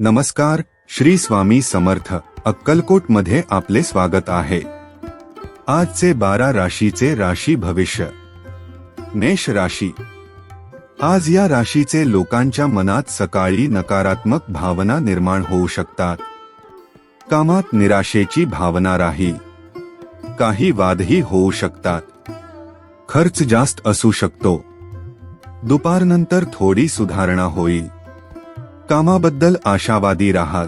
नमस्कार श्री स्वामी समर्थ अक्कलकोटमध्ये आपले स्वागत आहे. आजचे बारा राशीचे राशी भविष्य. मेष राशी. आज या राशीचे लोकांच्या मनात सकाळी नकारात्मक भावना निर्माण होऊ शकतात. कामात निराशेची भावना राहील काही वादही होऊ शकतात. खर्च जास्त असू शकतो. दुपारनंतर थोडी सुधारणा होईल. कामाबद्दल आशावादी राहाल.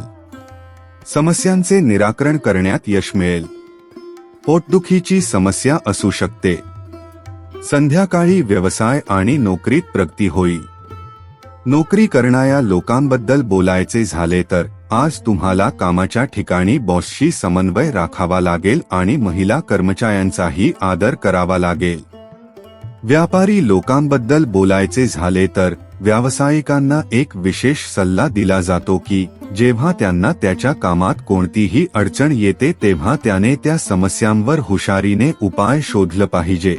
समस्यांचे निराकरण करण्यात यश मिळेल. पोटदुखीची समस्या असू शकते. संध्याकाळी व्यवसाय आणि नोकरीत प्रगती होईल. नोकरी करणाऱ्या लोकांबद्दल बोलायचे झाले तर आज तुम्हाला कामाच्या ठिकाणी बॉसशी समन्वय राखावा लागेल आणि महिला कर्मचाऱ्यांचाही आदर करावा लागेल. व्यापारी लोकांबद्दल बोलायचे झाले तर व्यावसायिकांना एक विशेष सल्ला दिला जातो की जेव्हा त्यांना त्याच्या कामात कोणतीही अडचण येते तेव्हा त्याने त्या समस्यांवर हुशारीने उपाय शोधलं पाहिजे.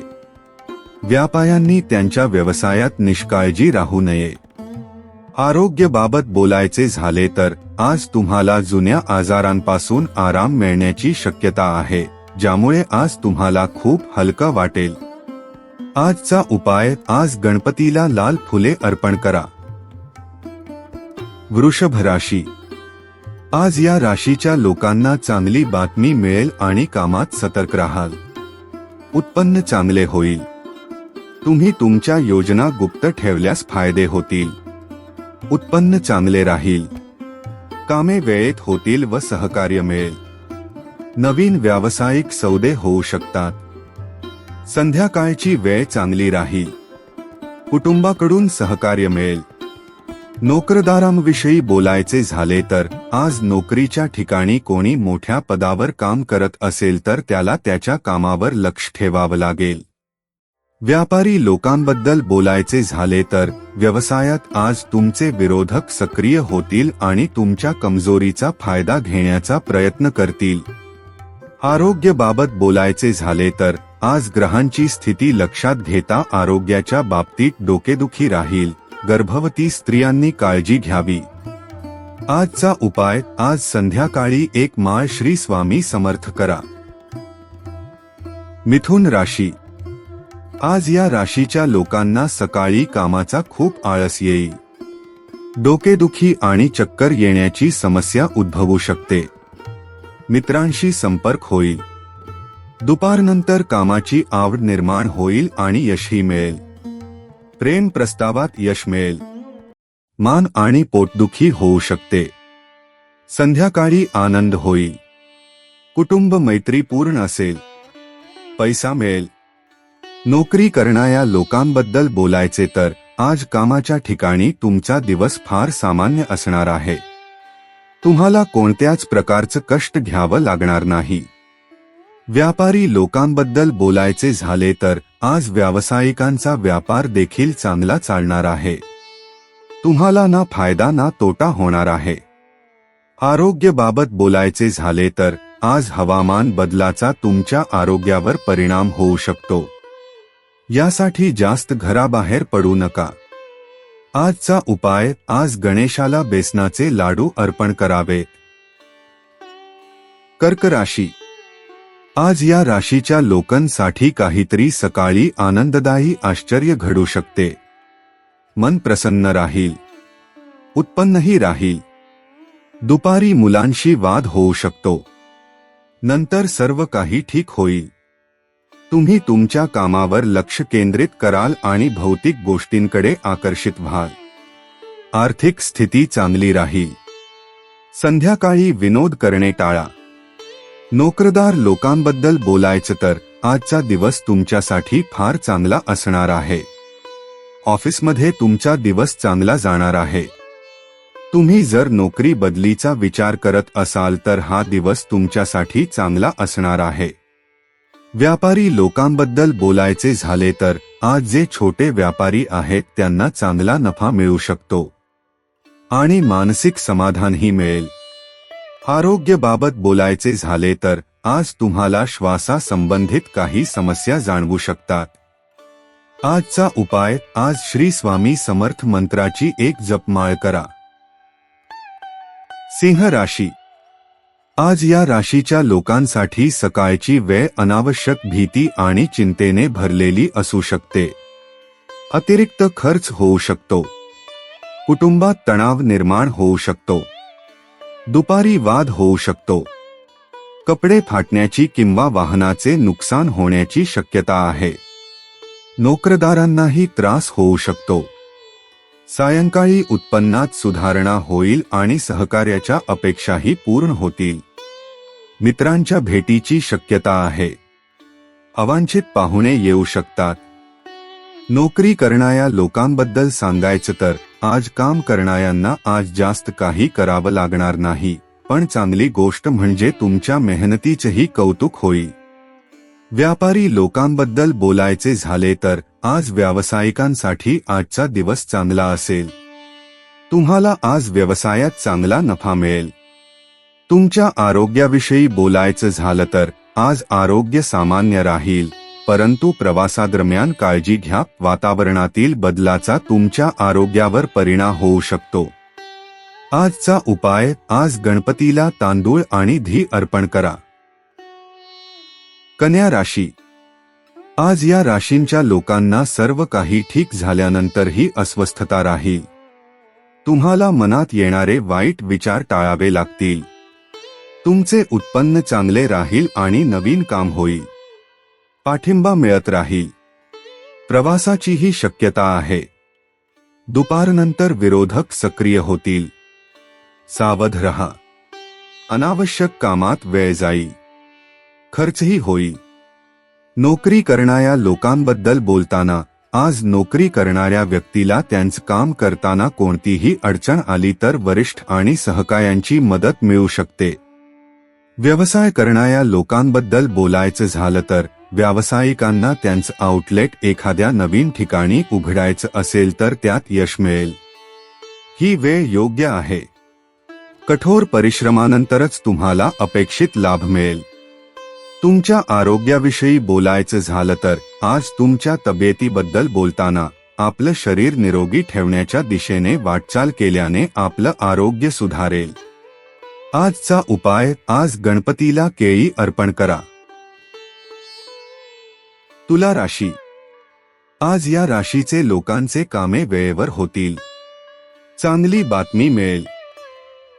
व्यापाऱ्यांनी त्यांच्या व्यवसायात निष्काळजी राहू नये. आरोग्यबाबत बोलायचे झाले तर आज तुम्हाला जुन्या आजारांपासून आराम मिळण्याची शक्यता आहे ज्यामुळे आज तुम्हाला खूप हलकं वाटेल. आजचा उपाय आज गणपतीला लाल फुले अर्पण करा. वृषभ राशी. आज या राशीच्या लोकांना चांगली बातमी मिळेल आणि कामात सतर्क राहाल. उत्पन्न चांगले होईल. तुम्ही तुमच्या योजना गुप्त ठेवल्यास फायदे होतील. उत्पन्न चांगले राहील. कामे वेळेत होतील व सहकार्य मिळेल. नवीन व्यावसायिक सौदे होऊ शकतात. संध्याकाळची वेळ चांगली राहील कुटुंबाकडून सहकार्य मिळेल. नोकरदारांविषयी बोलायचे झाले तर आज नोकरीच्या ठिकाणी कोणी मोठ्या पदावर काम करत असेल तर त्याला त्याच्या कामावर लक्ष ठेवावं लागेल. व्यापारी लोकांबद्दल बोलायचे झाले तर व्यवसायात आज तुमचे विरोधक सक्रिय होतील आणि तुमच्या कमजोरीचा फायदा घेण्याचा प्रयत्न करतील. आरोग्याबाबत बोलायचे झाले तर आज ग्रहांची स्थिती लक्षात घेता आरोग्याच्या बाबतीत डोकेदुखी राहील. गर्भवती स्त्रियांनी काळजी घ्यावी. आजचा उपाय आज संध्याकाळी एक माळ श्री स्वामी समर्थ करा. मिथुन राशी. आज या राशीच्या लोकांना सकाळी कामाचा खूप आळस येईल. डोकेदुखी आणि चक्कर येण्याची समस्या उद्भवू शकते. मित्रांशी संपर्क होईल. दुपारनंतर कामाची आवड निर्माण होईल आणि यशही मिळेल. प्रेम प्रस्तावात यश मिळेल. मान आणि पोटदुखी होऊ शकते. संध्याकाळी आनंद होईल. कुटुंब मैत्रीपूर्ण असेल. पैसा मिळेल. नोकरी करणाऱ्या लोकांबद्दल बोलायचे तर आज कामाच्या ठिकाणी तुमचा दिवस फार सामान्य असणार आहे. तुम्हाला कोणत्याच प्रकारचं कष्ट घ्यावं लागणार नाही. व्यापारी लोकांबद्दल बोलायचे झाले तर आज व्यावसायिकांचा व्यापार देखील चांगला चालणार आहे. तुम्हाला ना फायदा ना तोटा होणार आहे. आरोग्यबाबत बोलायचे झाले तर आज हवामान बदलाचा तुमच्या आरोग्यावर परिणाम होऊ शकतो. यासाठी जास्त घराबाहेर पडू नका. आजचा उपाय आज गणेशाला बेसनाचे लाडू अर्पण करावे. कर्क राशी आज या राशीच्या लोकांसाठी काहीतरी सकाळी आनंददायी आश्चर्य घडू शकते. मन प्रसन्न राहील. उत्पन्नही राहील. दुपारी मुलांशी वाद होऊ शकतो. नंतर सर्व काही ठीक होईल. तुम्ही तुमच्या कामावर लक्ष केंद्रित कराल आणि भौतिक गोष्टींकडे आकर्षित व्हाल. आर्थिक स्थिती चांगली राहील. संध्याकाळी विनोद करणे टाळा. नोकरदार लोकांबद्दल बोलायचं तर आजचा दिवस तुमच्यासाठी फार चांगला असणार आहे. ऑफिसमध्ये तुमचा दिवस चांगला जाणार आहे. तुम्ही जर नोकरी बदलीचा विचार करत असाल तर हा दिवस तुमच्यासाठी चांगला असणार आहे. व्यापारी लोकांबद्दल बोलायचे झाले तर आज जे छोटे व्यापारी आहेत त्यांना चांगला नफा मिळू शकतो. आणि मानसिक समाधानही मिळेल. आरोग्याबाबत बोलायचे झाले तर आज तुम्हाला श्वासासंबंधित काही समस्या जाणवू शकतात. आजचा उपाय आज श्री स्वामी समर्थ मंत्राची एक जपमाळ करा. सिंह राशी. आज या राशीच्या लोकांसाठी सकाळची वेळ अनावश्यक भीती आणि चिंतेने भरलेली असू शकते. अतिरिक्त खर्च होऊ शकतो. कुटुंबात तणाव निर्माण होऊ शकतो. दुपारी वाद होऊ शकतो. कपडे फाटण्याची किंवा वाहनाचे नुकसान होण्याची शक्यता आहे. नोकरदारांनाही त्रास होऊ शकतो. सायंकाळी उत्पन्नात सुधारणा होईल आणि सहकार्याच्या अपेक्षाही पूर्ण होतील. मित्रांच्या भेटीची शक्यता आहे. अवांछित पाहुणे येऊ शकतात. नोकरी करणाऱ्या लोकांबद्दल सांगायचं तर आज काम करणाऱ्यांना आज जास्त काही करावं लागणार नाही. पण चांगली गोष्ट म्हणजे तुमच्या मेहनतीचेही कौतुक होईल. व्यापारी लोकांबद्दल बोलायचे झाले तर आज व्यावसायिकांसाठी आजचा दिवस चांगला असेल. तुम्हाला आज व्यवसायात चांगला नफा मिळेल. तुमच्या आरोग्याविषयी बोलायचं झालं तर आज आरोग्य सामान्य राहील. परंतु प्रवासादरम्यान काळजी घ्या वातावरणातील बदलाचा तुमच्या आरोग्यावर परिणाम होऊ शकतो. आजचा उपाय आज गणपतीला तांदूळ आणि धी अर्पण करा. कन्या राशी. आज या राशींच्या लोकांना सर्व काही ठीक झाल्यानंतरही अस्वस्थता राहील. तुम्हाला मनात येणारे वाईट विचार टाळावे लागतील. तुमचे उत्पन्न चांगले राहील आणि नवीन काम होईल. पाठिंबा मिळत राहील प्रवासाचीही शक्यता आहे. दुपारनंतर विरोधक सक्रिय होतील. सावध रहा. अनावश्यक कामात वेळ जाईल खर्चही होईल नोकरी करणाऱ्या लोकांबद्दल बोलताना आज नोकरी करणाऱ्या व्यक्तीला त्यांचं काम करताना कोणतीही अडचण आली तर वरिष्ठ आणि सहकायांची मदत मिळू शकते. व्यवसाय करणाऱ्या लोकांबद्दल बोलायचं झालं तर व्यावसायिकांना त्यांचं आउटलेट एखाद्या नवीन ठिकाणी उघडायचं असेल तर त्यात यश मिळेल. ही वेळ योग्य आहे. कठोर परिश्रमानंतरच तुम्हाला अपेक्षित लाभ मिळेल. तुमच्या आरोग्याविषयी बोलायचं झालं तर आज तुमच्या तब्येतीबद्दल बोलताना आपलं शरीर निरोगी ठेवण्याच्या दिशेने वाटचाल केल्याने आपलं आरोग्य सुधारेल. आजचा उपाय आज गणपतीला केळी अर्पण करा. तुला राशी. आज या राशीचे लोकांचे कामे वेळेवर होतील. चांगली बातमी मिळेल.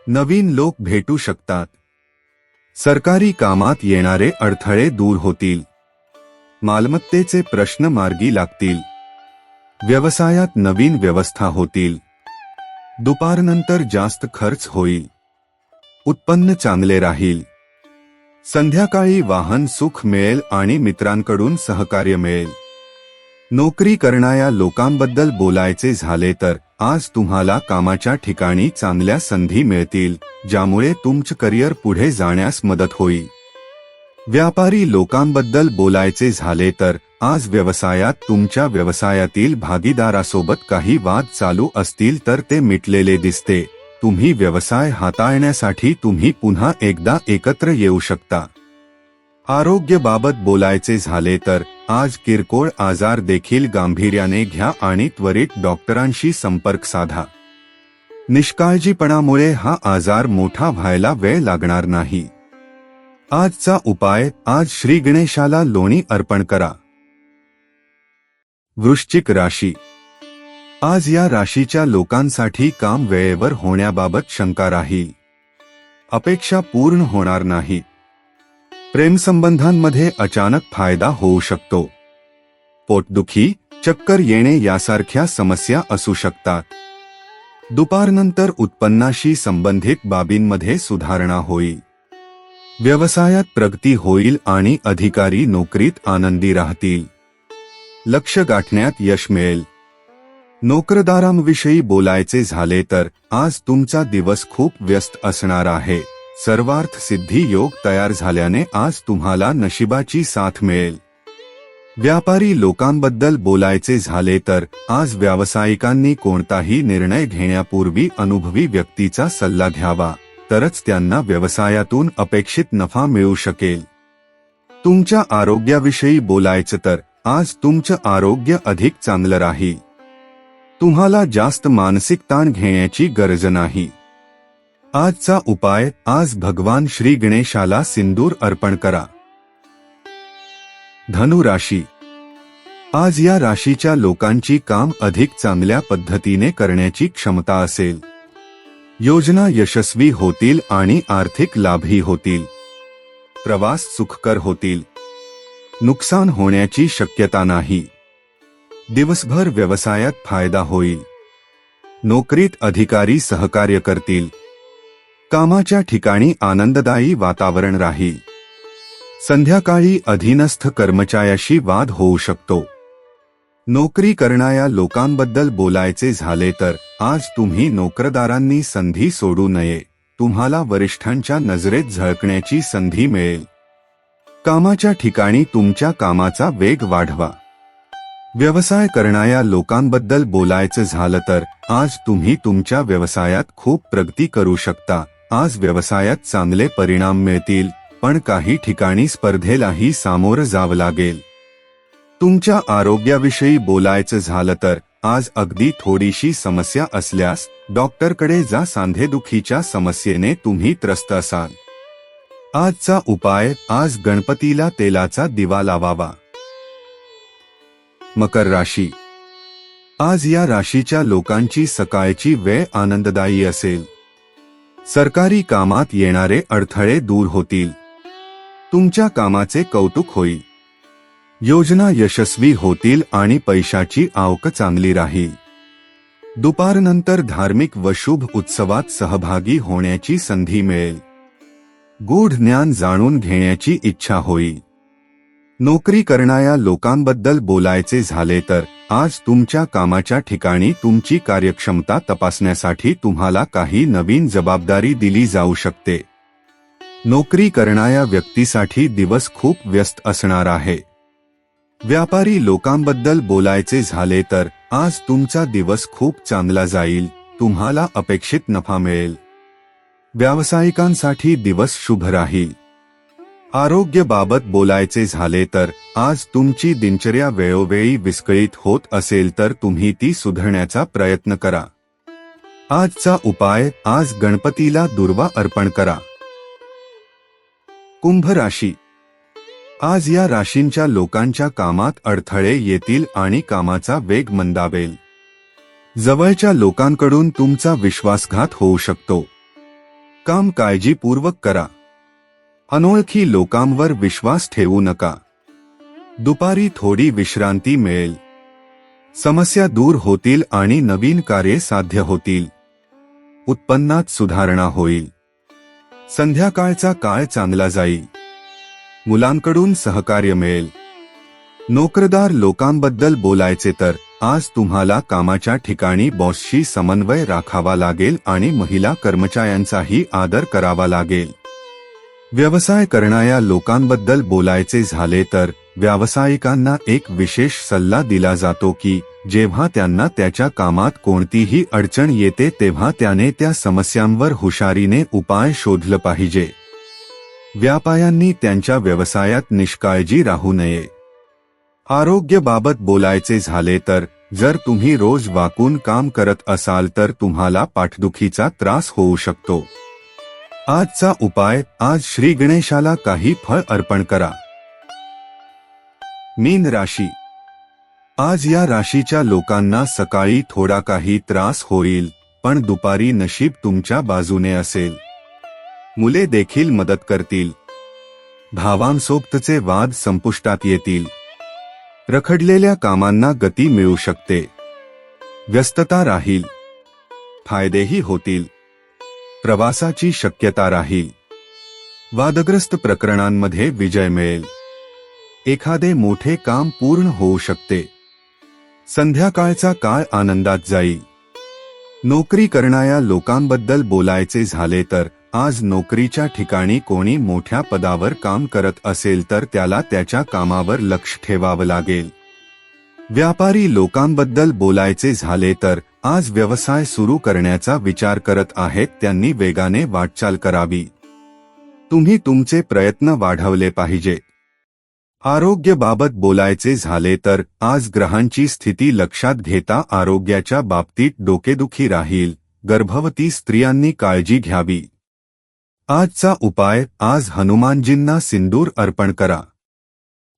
नवीन लोक भेटू शकतात. सरकारी कामात येणारे अडथळे दूर होतील. मालमत्तेचे प्रश्न मार्गी लागतील. व्यवसायात नवीन व्यवस्था होतील. दुपारनंतर जास्त खर्च होईल. उत्पन्न चांगले राहील. संध्याकाळी वाहन सुख मिळेल आणि मित्रांकडून सहकार्य मिळेल. नोकरी करणाऱ्या लोकांबद्दल बोलायचे झाले तर आज तुम्हाला कामाच्या ठिकाणी चांगल्या संधी मिळतील ज्यामुळे तुमचं करिअर पुढे जाण्यास मदत होईल. व्यापारी लोकांबद्दल बोलायचे झाले तर आज व्यवसायात तुमच्या व्यवसायातील भागीदारासोबत काही वाद चालू असतील तर ते मिटलेले दिसते. तुम्ही व्यवसाय हाताळण्यासाठी तुम्ही पुन्हा एकदा एकत्र येऊ शकता. आरोग्यबाबत बोलायचे झाले तर आज किरकोळ आजार देखील गांभीर्याने घ्या आणि त्वरित डॉक्टरांशी संपर्क साधा. निष्काळजीपणामुळे हा आजार मोठा व्हायला वेळ लागणार नाही. आजचा उपाय आज श्री गणेशाला लोणी अर्पण करा. वृश्चिक राशी आज या राशीच्या लोकांसाठी काम वेळेवर होण्याबाबत शंका राहील अपेक्षा पूर्ण होणार नाही. प्रेमसंबंधांमध्ये अचानक फायदा होऊ शकतो. पोटदुखी चक्कर येणे यासारख्या समस्या असू शकतात. दुपारनंतर उत्पन्नाशी संबंधित बाबींमध्ये सुधारणा होईल. व्यवसायात प्रगती होईल आणि अधिकारी नोकरीत आनंदी राहतील. लक्ष गाठण्यात यश मिळेल. नोकरदारांविषयी बोलायचे झाले तर आज तुमचा दिवस खूप व्यस्त असणार आहे. सर्वार्थ सिद्धी योग तयार झाल्याने आज तुम्हाला नशिबाची साथ मिळेल. व्यापारी लोकांबद्दल बोलायचे झाले तर आज व्यावसायिकांनी कोणताही निर्णय घेण्यापूर्वी अनुभवी व्यक्तीचा सल्ला घ्यावा तरच त्यांना व्यवसायातून अपेक्षित नफा मिळू शकेल. तुमच्या आरोग्याविषयी बोलायचं तर आज तुमचं आरोग्य अधिक चांगलं राहील. तुम्हाला जास्त मानसिक ताण घेण्याची गरज नाही. आजचा उपाय आज भगवान श्री गणेशाला सिंदूर अर्पण करा. धनु राशी. आज या राशीच्या लोकांची काम अधिक चांगल्या पद्धतीने करण्याची क्षमता असेल. योजना यशस्वी होतील आणि आर्थिक लाभही होतील. प्रवास सुखकर होतील. नुकसान होण्याची शक्यता नाही. दिवसभर व्यवसायात फायदा होईल. नोकरीत अधिकारी सहकार्य करतील. कामाच्या ठिकाणी आनंददायी वातावरण राहील. संध्याकाळी अधीनस्थ कर्मचाऱ्याशी वाद होऊ शकतो. नोकरी करणाऱ्या लोकांबद्दल बोलायचे झाले तर आज तुम्ही नोकरदारांनी संधी सोडू नये. तुम्हाला वरिष्ठांच्या नजरेत झळकण्याची संधी मिळेल. कामाच्या ठिकाणी तुमच्या कामाचा वेग वाढवा. व्यवसाय करणाऱ्या लोकांबद्दल बोलायचं झालं तर आज तुम्ही तुमच्या व्यवसायात खूप प्रगती करू शकता. आज व्यवसायात चांगले परिणाम मिळतील पण काही ठिकाणी स्पर्धेलाही सामोरं जावं लागेल. तुमच्या आरोग्याविषयी बोलायचं झालं तर आज अगदी थोडीशी समस्या असल्यास डॉक्टरकडे जा सांधेदुखीच्या समस्येने तुम्ही त्रस्त असाल. आजचा उपाय आज गणपतीला तेलाचा दिवा लावावा. मकर राशी. आज या राशीच्या लोकांची सकाळची वेळ आनंददायी असेल. सरकारी कामात येणारे अडथळे दूर होतील. तुमच्या कामाचे कौतुक होईल. योजना यशस्वी होतील आणि पैशाची आवक चांगली राहील. दुपारनंतर धार्मिक व शुभ उत्सवात सहभागी होण्याची संधी मिळेल. गूढ ज्ञान जाणून घेण्याची इच्छा होईल. नोकरी करणाऱ्या लोकांबद्दल बोलायचे झाले तर आज तुमच्या कामाच्या ठिकाणी तुमची कार्यक्षमता तपासण्यासाठी तुम्हाला काही नवीन जबाबदारी दिली जाऊ शकते. नोकरी करणाऱ्या व्यक्तीसाठी दिवस खूप व्यस्त असणार आहे. व्यापारी लोकांबद्दल बोलायचे झाले तर आज तुमचा दिवस खूप चांगला जाईल तुम्हाला अपेक्षित नफा मिळेल. व्यावसायिकांसाठी दिवस शुभ राहील. आरोग्यबाबत बोलायचे झाले तर आज तुमची दिनचर्या वेळोवेळी विस्कळीत होत असेल तर तुम्ही ती सुधारण्याचा प्रयत्न करा. आजचा उपाय आज गणपतीला दुर्वा अर्पण करा. कुंभ राशी. आज या राशींच्या लोकांच्या कामात अडथळे येतील आणि कामाचा वेग मंदावेल. जवळच्या लोकांकडून तुमचा विश्वासघात होऊ शकतो. काम काळजीपूर्वक करा. अनोळखी लोकांवर विश्वास ठेवू नका. दुपारी थोडी विश्रांती मिळेल. समस्या दूर होतील आणि नवीन कार्ये साध्य होतील. उत्पन्नात सुधारणा होईल. संध्याकाळचा काळ चांगला जाईल. मुलांकडून सहकार्य मिळेल. नोकरदार लोकांबद्दल बोलायचे तर आज तुम्हाला कामाच्या ठिकाणी बॉसशी समन्वय राखावा लागेल आणि महिला कर्मचाऱ्यांचाही आदर करावा लागेल. व्यवसाय करणाऱ्या लोकांबद्दल बोलायचे झाले तर व्यावसायिकांना एक विशेष सल्ला दिला जातो की जेव्हा त्यांना त्याच्या कामात कोणतीही अडचण येते तेव्हा त्याने त्या समस्यांवर हुशारीने उपाय शोधलं पाहिजे. व्यापाऱ्यांनी त्यांच्या व्यवसायात निष्काळजी राहू नये. आरोग्यबाबत बोलायचे झाले तर जर तुम्ही रोज वाकून काम करत असाल तर तुम्हाला पाठदुखीचा त्रास होऊ शकतो. आजचा उपाय आज श्री गणेशाला काही फळ अर्पण करा. मीन राशी. आज या राशीच्या लोकांना सकाळी थोडा काही त्रास होईल पण दुपारी नशीब तुमच्या बाजूने असेल. मुले देखील मदत करतील. भावांसोबतचे वाद संपुष्टात येतील. रखडलेल्या कामांना गती मिळू शकते. व्यस्तता राहील. फायदेही होतील. प्रवासाची शक्यता राहील वादग्रस्त प्रकरणांमध्ये विजय मिळेल. एखादे मोठे काम पूर्ण होऊ शकते. संध्याकाळचा काळ आनंदात जाईल नोकरी करणाऱ्या लोकांबद्दल बोलायचे झाले तर आज नोकरीच्या ठिकाणी कोणी मोठ्या पदावर काम करत असेल तर त्याला त्याच्या कामावर लक्ष ठेवावं लागेल. व्यापारी लोकांबद्दल बोलायचे झाले तर आज व्यवसाय सुरू करण्याचा विचार करत आहेत त्यांनी वेगाने वाटचाल करावी. तुम्ही तुमचे प्रयत्न वाढवले पाहिजे. आरोग्याबाबत बोलायचे झाले तर आज ग्रहांची स्थिती लक्षात घेता आरोग्याच्या बाबतीत डोकेदुखी राहील गर्भवती स्त्रियांनी काळजी घ्यावी. आजचा उपाय आज हनुमानजींना सिंदूर अर्पण करा.